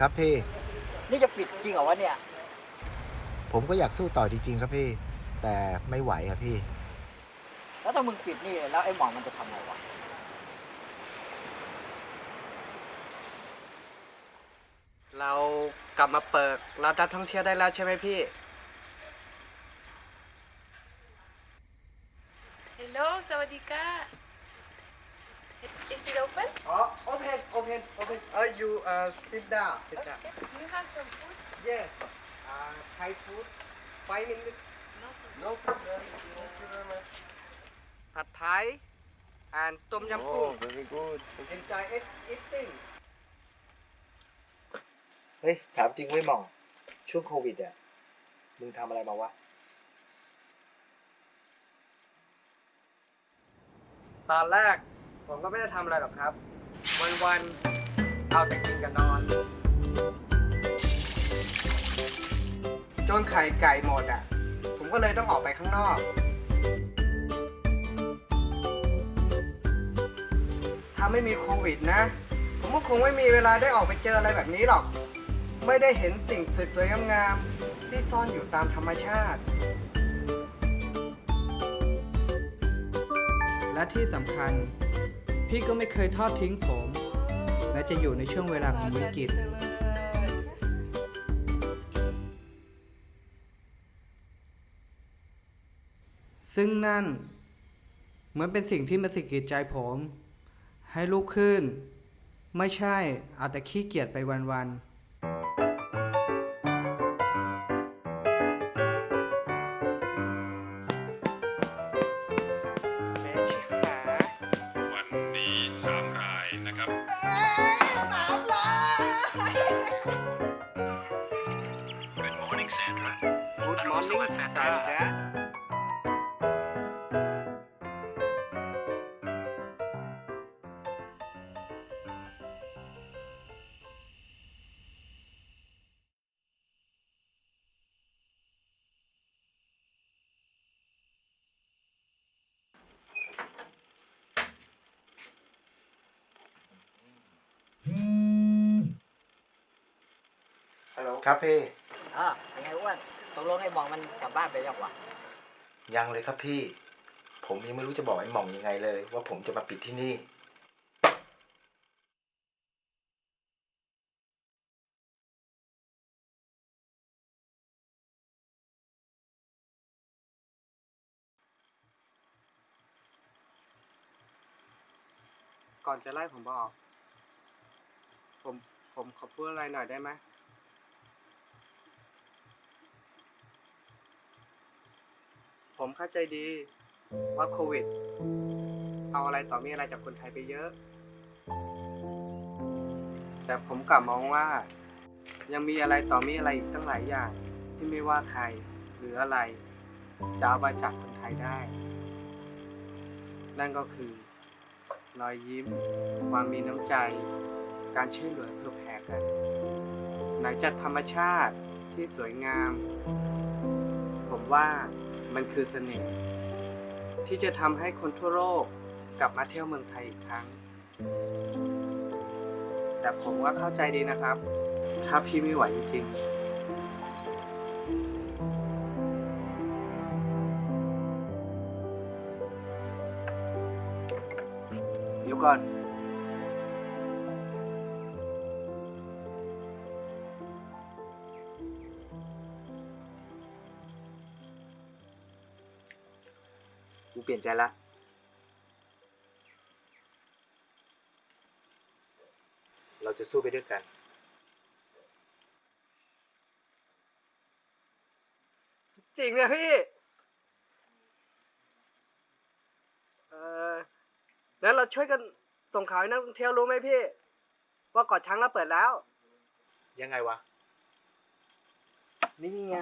ครับพี่ นี่จะปิดจริงเหรอวะเนี่ย ผมก็อยากสู้ต่อจริง ๆ ครับพี่ แต่ไม่ไหวครับพี่ แล้วถ้ามึงปิดนี่แล้วไอ้หมองมันจะทำไงวะ เรากลับมาเปิดรับนักท่องเที่ยวได้แล้วใช่ไหมพี่ Hello, Sawadika. Is it open? อ๋อ open open open เออ you uh sit down sit down Okay. Do you have some food? yes uh Thai food five minutes no problem no problem ผัดไทย and ต้มยำกุ้ง very good. enjoy it eating เฮ้ย ถามจริงไว้ยหมอง ช่วงโควิดอะ มึงทำอะไรมาวะ ตอนแรกผมก็ไม่ได้ทำอะไรหรอกครับ วันๆเอาแต่กินกับนอน จนไข่ไก่หมดอะ ผมก็เลยต้องออกไปข้างนอกถ้าไม่มีโควิดนะ ผมก็คงไม่มีเวลาได้ออกไปเจออะไรแบบนี้หรอก ไม่ได้เห็นสิ่งสวยๆงามๆที่ซ่อนอยู่ตามธรรมชาติ และที่สำคัญ พี่ก็ไม่เคยทอดทิ้งผม และจะอยู่ในช่วงเวลาของวิกฤตซึ่งนั่นเหมือนเป็นสิ่งที่มาสิกิดใจผม ให้ลุกขึ้น ไม่ใช่อาจจะขี้เกียจไปวันๆ Good morning Sandra Good And also morning at Sandra Sandra. ฮัลโหลครับพี่ อะเป็นไงอ้วนตกลงไอ้หมองมันกลับบ้านไปยังวะยังเลยครับพี่ ผมยังไม่รู้จะบอกไอ้หม่องยังไงเลย ว่าผมจะมาปิดที่นี่ ก่อนจะไล่ผมบอก ผมผมขอพูดอะไรหน่อยได้ไหม ผมเข้าใจดีว่าโควิด เอาอะไรต่อมีอะไรจากคนไทยไปเยอะ แต่ผมกลับมองว่า ยังมีอะไรต่อมีอะไรอีกตั้งหลายอย่าง ที่ไม่ว่าใครหรืออะไร จะเอาไปจากคนไทยได้ นั่นก็คือ รอยยิ้ม ความมีน้ำใจ การช่วยเหลือเพื่อแผ่กันไหนจะธรรมชาติที่สวยงาม ผมว่า มันคือเสน่ห์ที่จะทำให้คนทั่วโลกกลับมาเที่ยวเมืองไทยอีกครั้ง แต่ผมก็เข้าใจดีนะครับ ถ้าพี่ไม่ไหวจริงๆเดี๋ยวก่อน กูเปลี่ยนใจละเราจะสู้ไปด้วยกันจริงนะพี่เออแล้วเราช่วยกันส่งข่าวให้นักท่องเที่ยวรู้ไหมพี่ ว่าเกาะช้างเราเปิดแล้ว ยังไงวะ นี่ไง